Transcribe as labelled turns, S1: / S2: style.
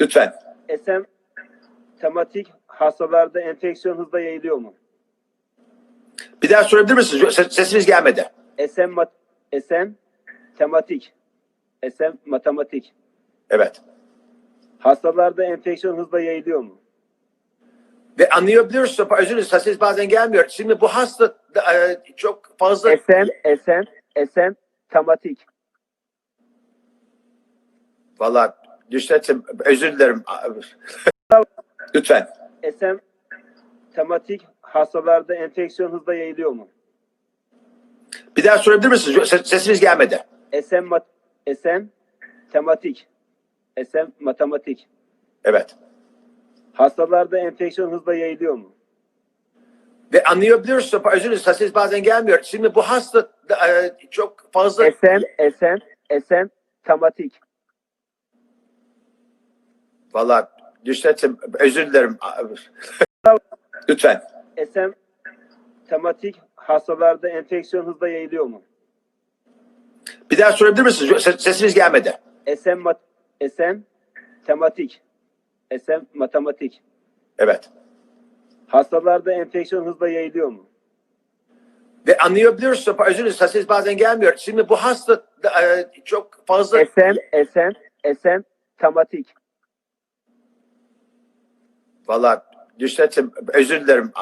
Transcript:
S1: Lütfen.
S2: SM tematik hastalarda enfeksiyon hızla yayılıyor mu?
S1: Bir daha sorabilir misiniz? Ses- Sesiniz gelmedi.
S2: SM, mat SM tematik SM matematik
S1: Evet.
S2: hastalarda enfeksiyon hızla yayılıyor mu?
S1: Ve anlayabiliyorsunuz. Özür dilerim. Sesiniz bazen gelmiyor. Şimdi bu hasta e, çok fazla...
S2: SM SM SM tematik
S1: Valla Nusret'im özür dilerim. Lütfen.
S2: SM tematik hastalarda enfeksiyon hızla yayılıyor mu?
S1: Bir daha sorabilir misiniz? Ses- Sesiniz gelmedi.
S2: SM mat SM tematik SM matematik
S1: Evet.
S2: hastalarda enfeksiyon hızla yayılıyor mu?
S1: Ve anlayabiliyorsunuz. Özür dilerim. Sesiniz bazen gelmiyor. Şimdi bu hasta e, çok fazla...
S2: SM SM SM tematik
S1: Valla Nusret'im özür dilerim. Lütfen.
S2: SM tematik hastalarda enfeksiyon hızla yayılıyor mu?
S1: Bir daha sorabilir misiniz? Ses- Sesiniz gelmedi.
S2: SM mat SM tematik SM matematik
S1: Evet.
S2: hastalarda enfeksiyon hızla yayılıyor mu?
S1: Ve anlayabiliyorsunuz. Özür dilerim. Sesiniz bazen gelmiyor. Şimdi bu hasta e, çok fazla...
S2: SM SM SM tematik
S1: Valla Nusret'im özür dilerim.